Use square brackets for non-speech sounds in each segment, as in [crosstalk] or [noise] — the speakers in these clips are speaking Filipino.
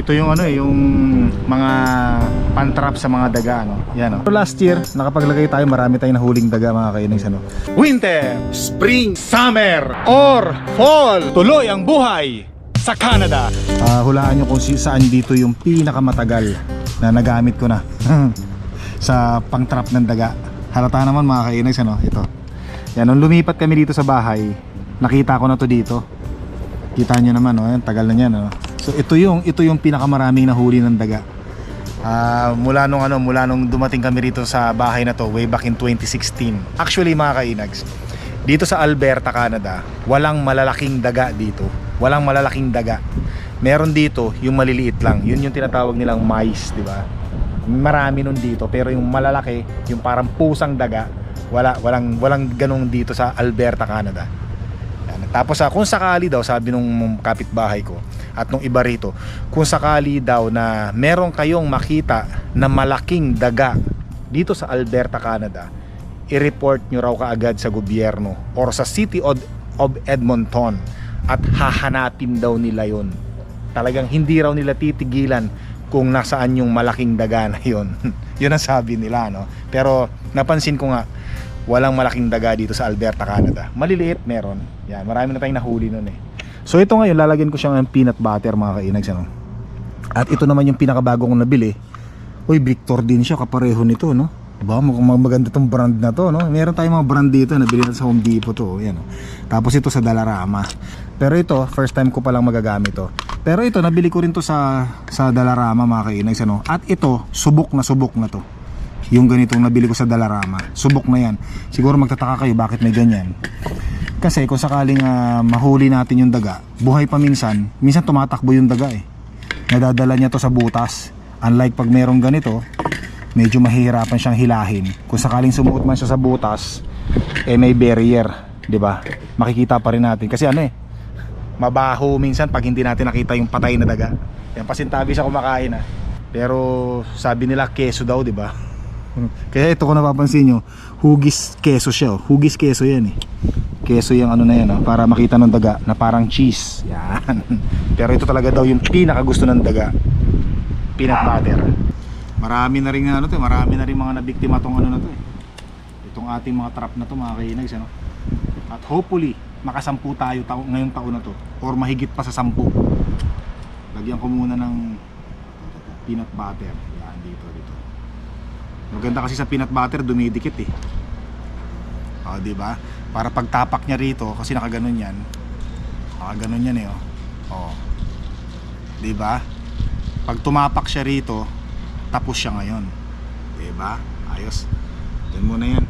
Ito yung ano eh, yung mga pantrap sa mga daga ano. Yan oh. Last year, nakapaglagay tayo, marami tayong nahuling daga mga kainags ano. Winter, spring, summer, or fall. Tuloy ang buhay sa Canada. Ah, hulaan nyo kung saan dito yung pinakamatagal na nagamit ko na [laughs] sa pangtrap ng daga. Halata naman mga kainags ano, ito. Yan, nung lumipat kami dito sa bahay, nakita ko na to dito. Kita nyo naman, oh, yan, tagal na yan. Oh. So ito yung ito yung pinakamaraming nahuli ng daga. Ah, mula nung ano, mula nung dumating kami rito sa bahay na to way back in 2016. Actually mga kainags, dito sa Alberta, Canada, walang malalaking daga dito. Walang malalaking daga. Meron dito yung maliliit lang. Yun yung tinatawag nilang mice, di ba? Marami nun dito, pero yung malalaki, yung parang pusang daga, wala walang walang ganong dito sa Alberta, Canada. Yan. Tapos ah, kung sakali daw, sabi nung kapitbahay ko at nung iba rito, kung sakali daw na meron kayong makita na malaking daga dito sa Alberta, Canada, i-report nyo raw kaagad sa gobyerno or sa City of, of Edmonton at hahanapin daw nila yon. Talagang hindi raw nila titigilan kung nasaan yung malaking daga na yon. [laughs] yun ang sabi nila, no? Pero napansin ko nga, walang malaking daga dito sa Alberta, Canada. Maliliit meron. Yan, marami na tayong nahuli nun eh. So ito ngayon, lalagyan ko siya ng peanut butter mga kainags ano. At ito naman yung pinakabago kong nabili. Uy, Victor din siya, kapareho nito, no? Ba, mukhang maganda tong brand na to, no? Meron tayong mga brand dito, nabili natin sa Home Depot to, yan. oh. Tapos ito sa Dalarama. Pero ito, first time ko palang magagamit to. Pero ito, nabili ko rin to sa sa Dalarama mga kainags ano. At ito, subok na subok na to yung ganitong nabili ko sa Dalarama. Subok na yan. Siguro magtataka kayo bakit may ganyan. Kasi kung sakaling ah, mahuli natin yung daga, buhay pa minsan, minsan tumatakbo yung daga eh. Nadadala niya to sa butas. Unlike pag merong ganito, medyo mahihirapan siyang hilahin. Kung sakaling sumuot man siya sa butas, eh may barrier, 'di ba? Makikita pa rin natin kasi ano eh, mabaho minsan pag hindi natin nakita yung patay na daga. Yan pasintabi siya kumakain ah. Pero sabi nila keso daw, 'di ba? [laughs] Kaya ito ko napapansin nyo, hugis keso siya. Oh. Hugis keso yan eh. Keso yung ano na yan, oh, para makita ng daga na parang cheese. [laughs] Yan. Pero ito talaga daw yung pinaka gusto ng daga. Peanut butter. Marami na rin ano to, marami na rin mga nabiktima tong ano na to eh. Itong ating mga trap na to mga kainags ano. At hopefully makasampu tayo taon, ngayong taon na to or mahigit pa sa sampu. Lagyan ko muna ng peanut butter. Yan dito dito. Maganda kasi sa peanut butter dumidikit eh. O, di ba? Para pagtapak niya rito kasi nakaganon 'yan. Nakaganon 'yan eh, oh. Oh. Di ba? Pag tumapak siya rito, tapos siya ngayon. Di ba? Ayos. Yan muna 'yan.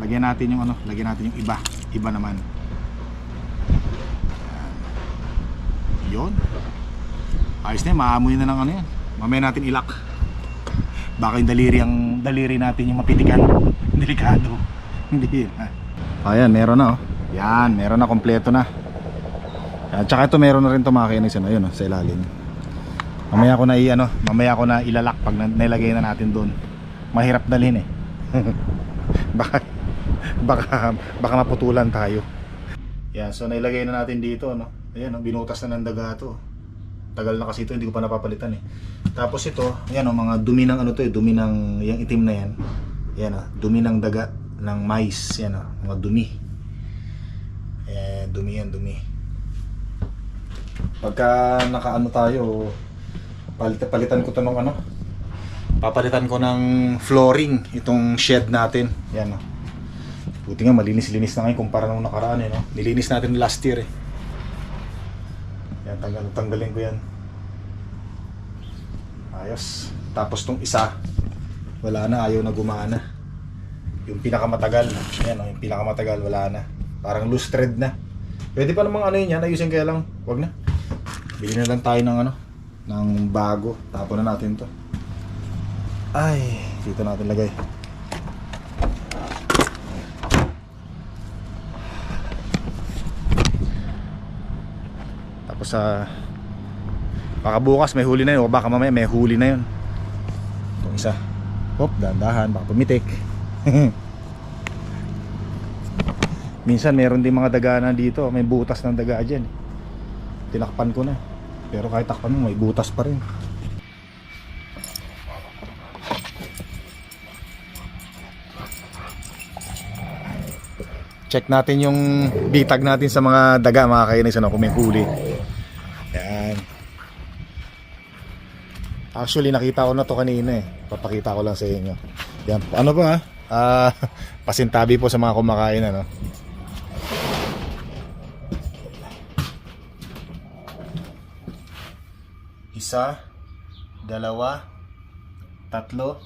Lagyan natin yung ano, lagyan natin yung iba. Iba naman. Yun. Ayos na yan, maamoy na ng ano yan. Mamaya natin ilak. Baka yung daliri ang daliri natin yung mapitikan. [laughs] Delikado. Hindi na. Ayan meron na oh. Yan meron na kompleto na. At saka ito meron na rin ito mga kainis ano, yun oh, sa ilalim. Mamaya ko na i ano mamaya ko na ilalak pag nilagay na natin doon. Mahirap dalhin eh. [laughs] Baka baka baka maputulan tayo. Yan so nailagay na natin dito no ayan oh, binutas na ng daga to. Tagal na kasi ito hindi ko pa napapalitan eh. Tapos ito yan o mga dumi ng ano to eh dumi ng yung itim na yan. Yan o dumi ng daga ng mais yan o mga dumi. Eh dumi yan dumi. Pagka nakaano tayo palit palitan ko to ng ano? Papalitan ko ng flooring itong shed natin. Yan o buti nga malinis-linis na ngayon kumpara nung nakaraan eh no? Nilinis natin last year eh yan, tanggal, tanggalin ko yan. Ayos. Tapos tong isa, wala na, ayaw na gumana. Yung pinakamatagal, yan o, yung pinakamatagal, wala na. Parang loose thread na. Pwede pa namang ano yun yan, ayusin kaya lang, wag na. Bili na lang tayo ng ano, ng bago. Tapon na natin to. Ay, dito natin lagay. Sa baka bukas may huli na yun o baka mamaya may huli na yun. So, isa. Hop, dahan-dahan, baka pumitik. [laughs] Minsan meron din mga daga na dito, may butas ng daga dyan. Tinakpan ko na. Pero kahit takpan mo, may butas pa rin. Check natin yung bitag natin sa mga daga mga kainis ano, kung may huli. Yan. Actually nakita ko na to kanina eh. Papakita ko lang sa inyo. Yan. Ano ba? Ah, [laughs] pasintabi po sa mga kumakain ano. Isa, dalawa, tatlo,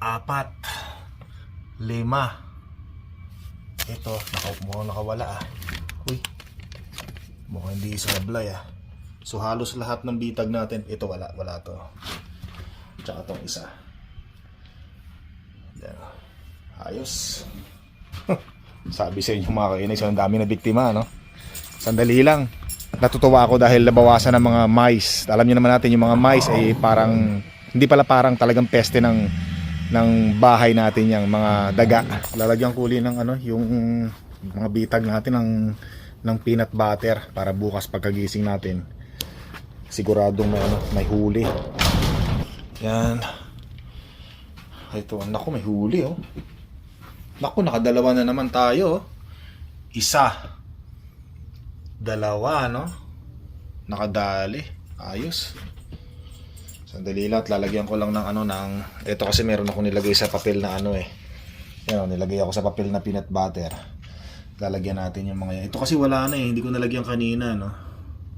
apat, lima. Ito, naka, nakawala ah. Uy, mukhang hindi sumablay ah. So halos lahat ng bitag natin, ito wala, wala to. Tsaka tong isa. Yan. Ayos. [laughs] Sabi sa inyo mga kainis, ang dami na biktima, no? Sandali lang. Natutuwa ako dahil nabawasan ng mga mice. Alam niyo naman natin yung mga mice ay parang hindi pala parang talagang peste ng ng bahay natin yung mga daga. Lalagyan ko uli ng ano, yung mga bitag natin ng ng peanut butter para bukas pagkagising natin siguradong may ano, may huli. Yan. Ito, naku, may huli oh. Naku, nakadalawa na naman tayo. oh. Isa. Dalawa, no? Nakadali. Ayos. Sandali lang lalagyan ko lang ng ano ng ito kasi meron ako nilagay sa papel na ano eh. Yan, oh, nilagay ako sa papel na peanut butter. Lalagyan natin yung mga yan. Ito kasi wala na eh, hindi ko nalagyan kanina, no.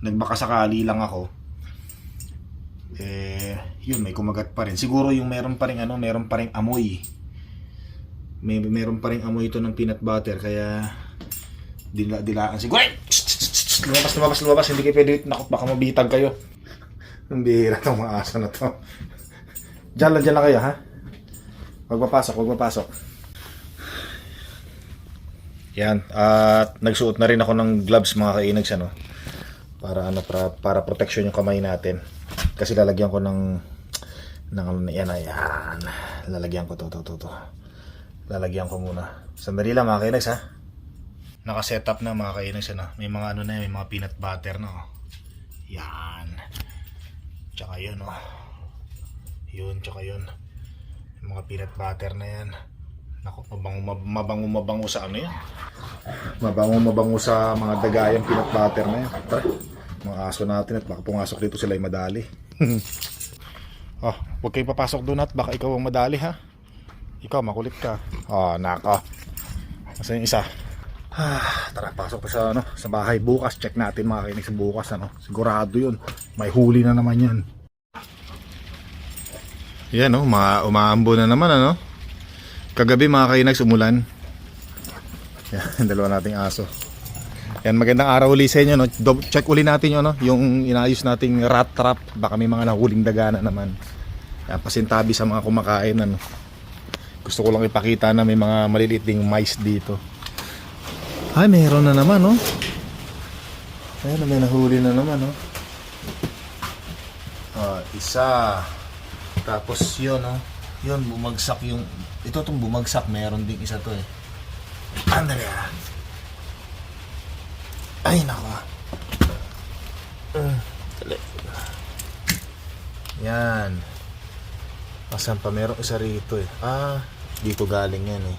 Nagbakasakali lang ako. Eh, yun may kumagat pa rin. Siguro yung meron pa rin ano, meron pa rin amoy. May meron pa rin amoy ito ng peanut butter kaya dila dilaan siguro. Ay! Lumabas, lumabas, lumabas. Hindi kayo pwede. Naku, baka mabitag kayo. Ang bihira itong mga aso na to. Diyan lang, diyan lang kayo, ha? Huwag papasok, huwag papasok. Yan. At nagsuot na rin ako ng gloves mga kainags, ano? Para, ano, para, para protection yung kamay natin. Kasi lalagyan ko ng ng ano na yan, ayan. Lalagyan ko to, to, to, to. Lalagyan ko muna. Sandali lang mga kainags, ha? Naka-set up na mga kainags, ano? May mga ano na, may mga peanut butter na, oh. Yan. Tsaka yun, oh. Yun, tsaka yun. Yung mga peanut butter na yan. Naku, mabango, mab- mabango, mabango sa ano yan. Mabango, mabango sa mga dagayang peanut butter na yan. Tara, mga aso natin at baka pumasok dito sila ay madali. oh, [laughs] huwag kayong papasok doon at baka ikaw ang madali ha. Ikaw, makulit ka. Oh, nako. Nasa yung isa? Ah, tara, pasok pa sa, ano, sa bahay bukas. Check natin mga kinig bukas. Ano. Sigurado yun. May huli na naman yan. Yan, oh, mga umaambo na naman, ano? Kagabi mga kainags umulan. Yan, [laughs] dalawa nating aso. Yan, magandang araw uli sa inyo. No? Check uli natin yun, no? yung inayos nating rat trap. Baka may mga nahuling dagana naman. Yan, pasintabi sa mga kumakain. Ano? Gusto ko lang ipakita na may mga maliliit ding mice dito. Ay, meron na naman, no? Ayun, may nahuli na naman, no? Ah, isa. Tapos yun, no? Yun, bumagsak yung... Ito itong bumagsak, meron ding isa to eh. Andale ah. Ay, nako. Uh, dali. Yan. Asan pa? Meron isa rito eh. Ah, dito galing yan eh.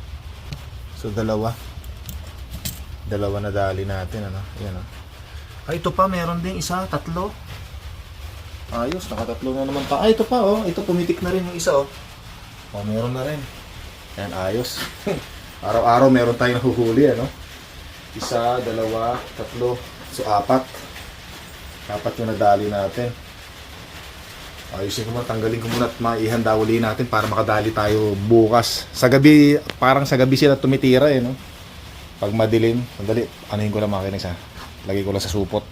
So, dalawa. Dalawa na dali natin, ano? Yan, oh. Ay, ito pa, meron ding isa, tatlo. Ayos, nakatatlo na naman pa. Ay, ito pa, oh. Ito, pumitik na rin yung isa, oh. Oh, meron na rin. Yan, ayos. [laughs] Araw-araw meron tayong nahuhuli, ano? Isa, dalawa, tatlo. So, apat. Apat yung nadali natin. Ayusin ko muna, tanggalin ko muna at maihanda uli natin para makadali tayo bukas. Sa gabi, parang sa gabi sila tumitira eh, no? Pag madilim, sandali, anuhin ko lang mga kinis ha. Lagay ko lang sa supot.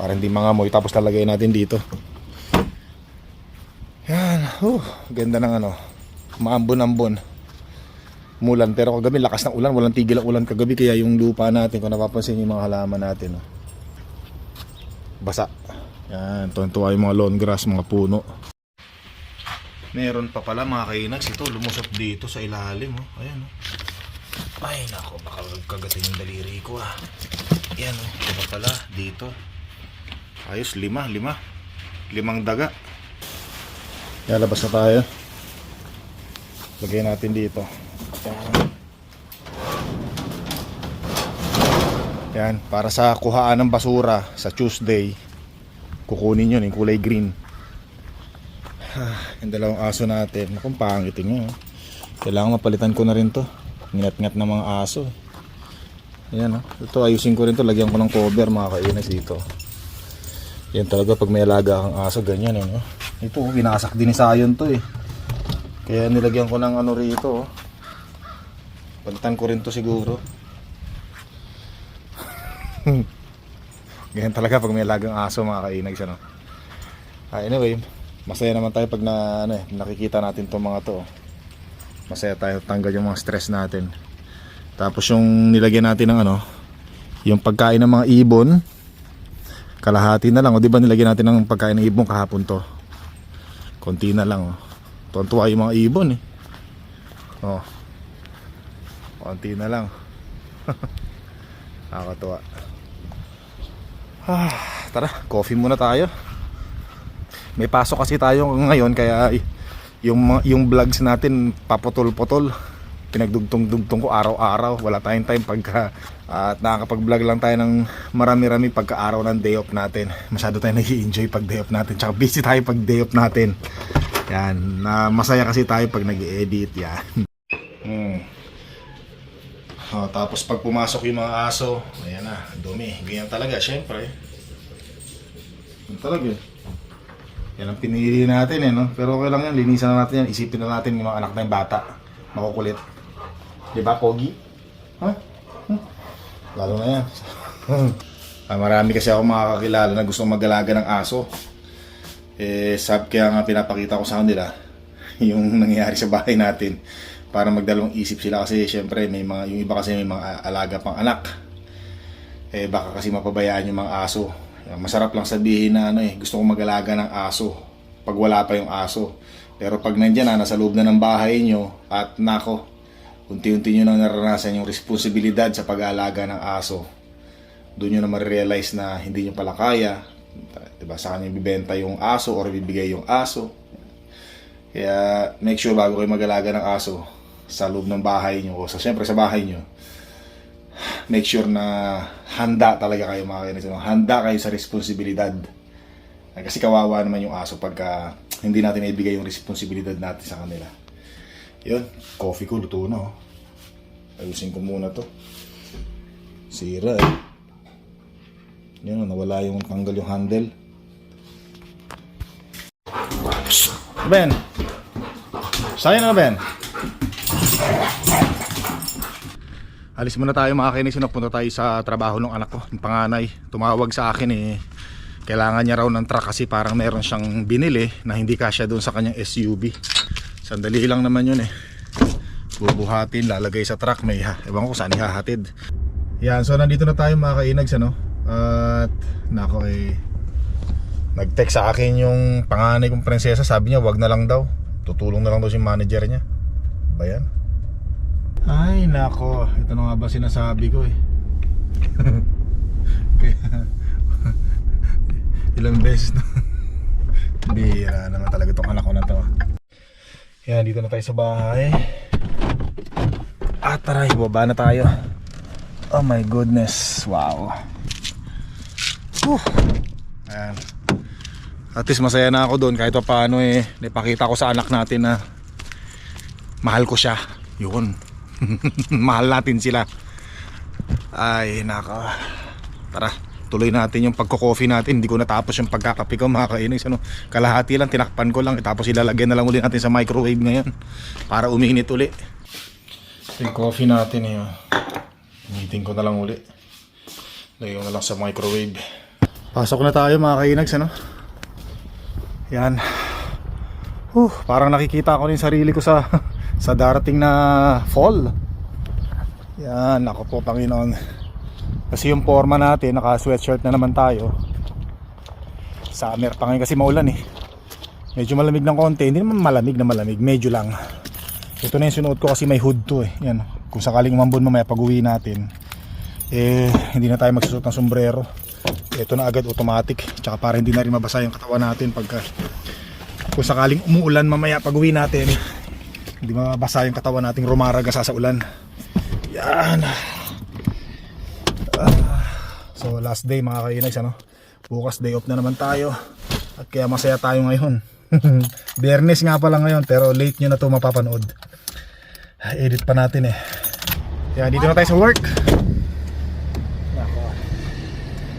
Para hindi mga moy, tapos lalagay natin dito. Yan, oh, ganda ng ano, maambon-ambon. Mulan, pero kagabi lakas ng ulan, walang tigil ang ulan kagabi, kaya yung lupa natin, kung napapansin yung mga halaman natin, oh. basa. Yan, tuwan-tuwa yung mga lawn grass, mga puno. Meron pa pala mga kainags. Ito, lumusot dito sa ilalim. Oh. Ayan. Oh. Ay, nako. Baka kagatin yung daliri ko ah. Ayan. Oh. Pala. Dito. Ayos. Lima. Lima. Limang daga. Lalabas na tayo. Lagay natin dito. Yan, para sa kuhaan ng basura sa Tuesday, kukunin yun, yung kulay green. Ah, yung dalawang aso natin, kung pangitin nyo. oh. Kailangan mapalitan ko na rin to. Ngat-ngat ng mga aso. Ayan, oh. ito ayusin ko rin to, lagyan ko ng cover mga kainis dito. Yan talaga pag may alaga kang aso, ganyan eh. No? Ito, oh, binasak din ni Sayon to eh. Kaya nilagyan ko ng ano rito. Oh. Palitan ko rin to siguro. [laughs] Ganyan talaga pag may lagang aso mga kainag siya no. Ah, anyway, masaya naman tayo pag na, ano, eh, nakikita natin tong mga to. oh. Masaya tayo tanggal yung mga stress natin. Tapos yung nilagyan natin ng ano, yung pagkain ng mga ibon, kalahati na lang. O di ba nilagyan natin ng pagkain ng ibon kahapon to? Konti na lang. Oh. Tuwan-tuwa yung mga ibon eh. Oh. Konti na lang. [laughs] Nakakatuwa. Ah, tara, coffee muna tayo. May pasok kasi tayo ngayon kaya yung yung vlogs natin paputol-putol. Pinagdugtong-dugtong ko araw-araw. Wala tayong time pagka at nakakapag-vlog lang tayo ng marami-rami pagka araw ng day off natin. Masyado tayo nag-enjoy pag day off natin. Tsaka busy tayo pag day off natin. Yan, na masaya kasi tayo pag nag-edit yan. [laughs] Hmm. Oh, tapos pag pumasok yung mga aso, ayan na, dumi. Ganyan talaga, syempre. Yan talaga. Yan ang pinili natin eh, no? Pero okay lang yan, linisan na natin yan. Isipin na natin yung mga anak na yung bata. Makukulit. Di ba, Pogi? Ha? Hmm. Lalo na yan. [laughs] ah, marami kasi ako makakakilala na gustong mag-alaga ng aso. Eh, sab kaya nga pinapakita ko sa kanila [laughs] yung nangyayari sa bahay natin para magdalawang isip sila kasi syempre may mga yung iba kasi may mga alaga pang anak. Eh baka kasi mapabayaan yung mga aso. Masarap lang sabihin na ano eh gusto kong mag-alaga ng aso pag wala pa yung aso. Pero pag nandyan na nasa loob na ng bahay nyo at nako unti-unti nyo nang naranasan yung responsibilidad sa pag-aalaga ng aso doon nyo na ma-realize na hindi nyo pala kaya diba sa kanya bibenta yung aso or bibigay yung aso. Kaya make sure bago kayo mag-alaga ng aso sa loob ng bahay nyo o sa syempre sa bahay nyo make sure na handa talaga kayo mga kainis. Handa kayo sa responsibilidad. Kasi kawawa naman yung aso pagka hindi natin ibigay yung responsibilidad natin sa kanila. Yun, coffee ko luto na oh. Ayusin ko muna to. Sira eh. Yun, nawala yung tanggal yung handle. Ben! Sa'yo na Ben! Alis muna tayo mga kainis, napunta tayo sa trabaho ng anak ko, yung panganay. Tumawag sa akin eh, kailangan niya raw ng truck kasi parang meron siyang binili na hindi kasya doon sa kanyang SUV. Sandali lang naman yun eh. Bubuhatin, lalagay sa truck, may ha, ewan ko saan ihahatid. Yan, so nandito na tayo mga kainags ano. At nako eh, nag-text sa akin yung panganay kong prinsesa, sabi niya wag na lang daw. Tutulong na lang daw si manager niya. Ba yan? Ay, nako. Ito na nga ba sinasabi ko eh. [laughs] [laughs] Ilang beses na. [laughs] Bira naman talaga itong anak ko na to. Yan, dito na tayo sa bahay. At tara, ibaba na tayo. Oh my goodness. Wow. Whew. Ayan. At least masaya na ako doon kahit pa paano eh. Napakita ko sa anak natin na mahal ko siya. Yun. [laughs] mahal natin sila. Ay nako. Tara tuloy natin yung pagko-coffee natin. Hindi ko natapos yung pagkakape ko mga kainis ano, kalahati lang tinakpan ko lang. Tapos ilalagyan na lang uli natin sa microwave ngayon para uminit uli. Yung coffee natin eh Initin ko na lang uli. Lagyan ko na lang sa microwave. Pasok na tayo mga kainags ano? Yan. Uh, parang nakikita ko rin sarili ko sa [laughs] sa darating na fall. Yan, ako po Panginoon. Kasi yung forma natin, naka sweatshirt na naman tayo. Summer pa ngayon kasi maulan eh. Medyo malamig ng konti. Hindi naman malamig na malamig. Medyo lang. Ito na yung sinuot ko kasi may hood to eh. Yan. Kung sakaling umambon mamaya pag uwi natin. Eh, hindi na tayo magsusuot ng sombrero. Ito na agad automatic. Tsaka para hindi na rin mabasa yung katawan natin pagka kung sakaling umuulan mamaya pag uwi natin. Hindi mabasa yung katawan nating rumaraga sa ulan. Yan. Ah, so last day mga kainags ano. Bukas day off na naman tayo. At kaya masaya tayo ngayon. [laughs] Biyernes nga pala ngayon pero late nyo na to mapapanood. Edit pa natin eh. Kaya dito na tayo sa work.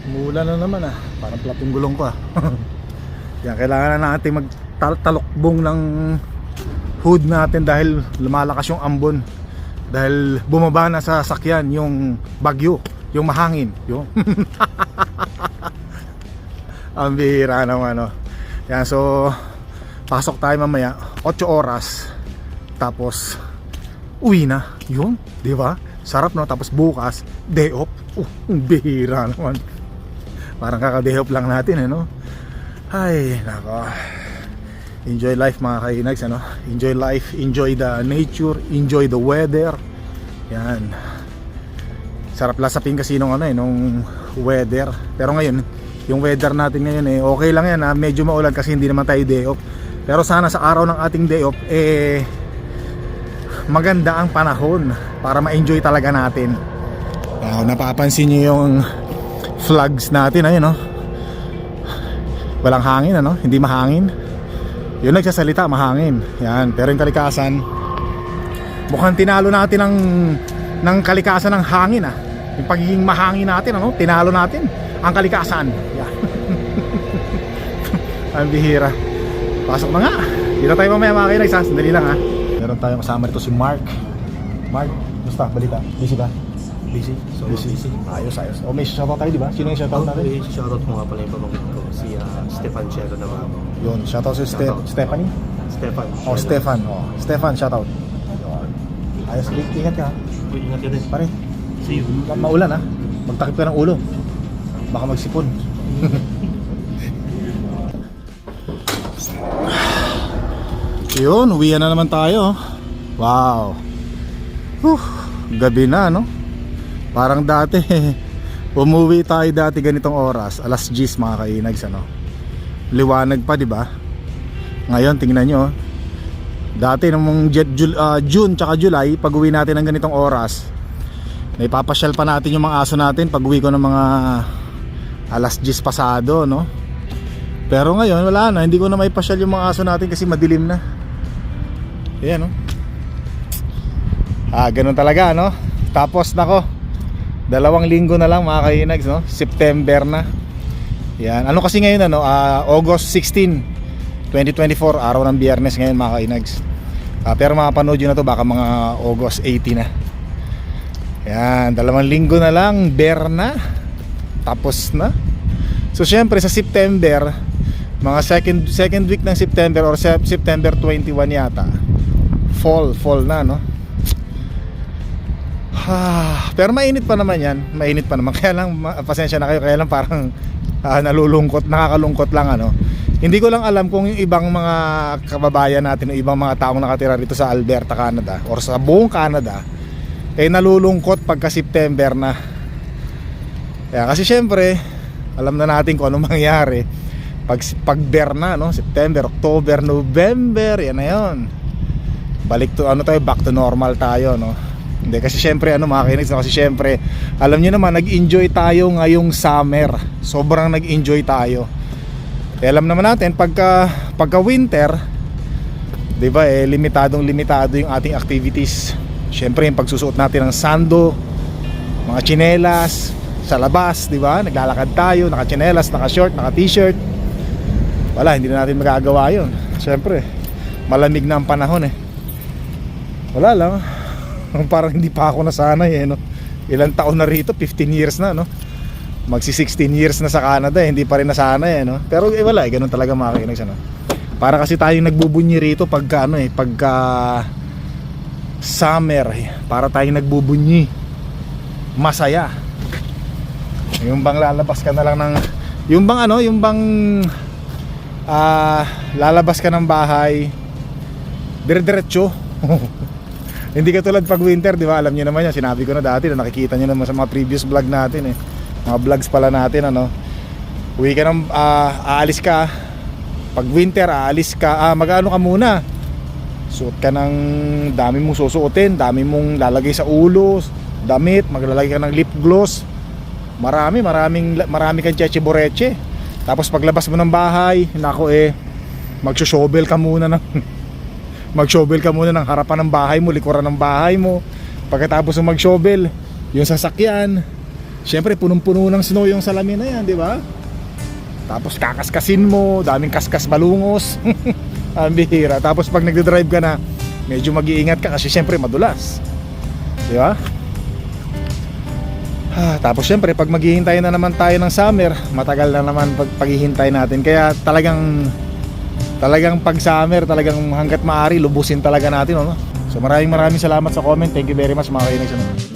Mula na naman ah. Parang platong gulong ko ah. [laughs] Kaya kailangan na natin magtalokbong ng hood natin dahil lumalakas yung ambon. Dahil bumaba na sa sakyan yung bagyo, yung mahangin. Yung [laughs] Ang bihira naman ano. Yan so pasok tayo mamaya 8 oras tapos uwi na. Yun, 'di ba? Sarap no tapos bukas day off. Uh, ang bihira naman. Parang kaka-day off lang natin eh no. Ay, nako. Enjoy life mga kainags ano. Enjoy life, enjoy the nature, enjoy the weather. Yan. Sarap lasapin kasi nung ano eh, nung weather. Pero ngayon, yung weather natin ngayon eh, okay lang yan ha. Medyo maulan kasi hindi naman tayo day off. Pero sana sa araw ng ating day off, eh, maganda ang panahon para ma-enjoy talaga natin. Wow, napapansin nyo yung flags natin, ayun no? Walang hangin, ano? Hindi mahangin. Yung nagsasalita, mahangin. Yan, pero yung kalikasan, mukhang tinalo natin ng, ng kalikasan ng hangin, ah. Yung pagiging mahangin natin, ano? Tinalo natin ang kalikasan. Yan. [laughs] ang bihira. Pasok na nga. Dito tayo mamaya mga kinag, sa sandali lang ha. Meron tayong kasama dito si Mark. Mark, basta balita. Busy ba? Busy. So, busy. Ayos, ayos. O may shoutout tayo, di ba? Sino yung shoutout natin? Okay, shoutout mo nga pala yung pamangkin ko, si ah, Stefan Chero naman. Yun, shoutout si Ste. Stephanie? Stefan. O, Chero. Stefan. O, Stefan, shoutout. Yun. Ayos, ingat ka. Uy, ingat ka din. Pare, See you. ma- maulan ha. Magtakip ka ng ulo. Baka magsipon. [laughs] Yun, uwian na naman tayo. Wow. Huh, gabi na, no? Parang dati, [laughs] umuwi tayo dati ganitong oras, alas 10 mga kainags, ano? Liwanag pa, di ba? Ngayon, tingnan nyo, dati nung Jul, ah, June tsaka July, pag uwi natin ng ganitong oras, Naipapasyal pa natin yung mga aso natin pag uwi ko ng mga alas 10 pasado, no? Pero ngayon, wala na. Hindi ko na maipasyal yung mga aso natin kasi madilim na. Ayan, no? Ah, ganun talaga, no? Tapos, nako, dalawang linggo na lang mga kainags, no? September na. Yan. Ano kasi ngayon, ano? Ah, August 16, 2024, araw ng biyernes ngayon mga kainags. Ah, pero makapanood yun na to baka mga August 18 na. Yan, dalawang linggo na lang, bear na. Tapos na. So syempre sa September, mga second second week ng September or Sep- September 21 yata. Fall, fall na, no? Ah, pero mainit pa naman yan. Mainit pa naman. [laughs] Kaya lang, pasensya na kayo. Kaya lang parang ah, nalulungkot, nakakalungkot lang ano. Hindi ko lang alam kung yung ibang mga kababayan natin, yung ibang mga taong nakatira dito sa Alberta, Canada or sa buong Canada eh nalulungkot pagka September na. Kaya kasi syempre, alam na natin kung ano [laughs] mangyayari pag pag na no, September, October, November, yan na 'yon. Balik to ano tayo, back to normal tayo no. Hindi kasi syempre ano mga no? kasi syempre alam niyo naman nag-enjoy tayo ngayong summer. Sobrang nag-enjoy tayo. Eh, alam naman natin pagka pagka winter, 'di ba eh limitadong limitado yung ating activities. Syempre yung pagsusuot natin ng sando, mga tsinelas sa labas, 'di ba? Naglalakad tayo, naka-tsinelas, naka-short, naka-t-shirt. Wala, hindi na natin magagawa 'yon. Syempre, malamig na ang panahon eh. Wala lang. Parang hindi pa ako nasanay eh, no. Ilang taon na rito, 15 years na, no. Magsi 16 years na sa Canada, eh, hindi pa rin nasanay eh, no. Pero eh, wala, eh, ganun talaga makikinig siya, no. Para kasi tayong nagbubunyi rito pagka ano eh, pagka summer eh. Para tayong nagbubunyi. Masaya. Yung bang lalabas ka na lang ng yung bang ano, yung bang ah, lalabas ka ng bahay, dire-diretso. [laughs] Hindi ka tulad pag winter, di ba? Alam niyo naman yan, sinabi ko na dati na nakikita niyo naman sa mga previous vlog natin eh. Mga vlogs pala natin ano. Uwi ka ng, ah, aalis ka. Pag winter, aalis ka, ah, mag-ano ka muna. Suot ka ng dami mong susuotin, dami mong lalagay sa ulo, damit, maglalagay ka ng lip gloss. Marami, maraming marami kang cheche boreche. Tapos paglabas mo ng bahay, nako eh, magso-shovel ka muna ng mag-shovel ka muna ng harapan ng bahay mo, likuran ng bahay mo. Pagkatapos ng mag-shovel, yung sasakyan, syempre punong-puno ng snow yung salamin na yan, di ba? Tapos kakaskasin mo, daming kaskas balungos. [laughs] Ang bihira. Tapos pag nagde-drive ka na, medyo mag-iingat ka kasi syempre madulas. Di ba? Ah, tapos syempre pag maghihintay na naman tayo ng summer, matagal na naman pag paghihintay natin. Kaya talagang talagang pag summer, talagang hanggat maaari lubusin talaga natin, ano? So maraming maraming salamat sa comment. Thank you very much mga kainis.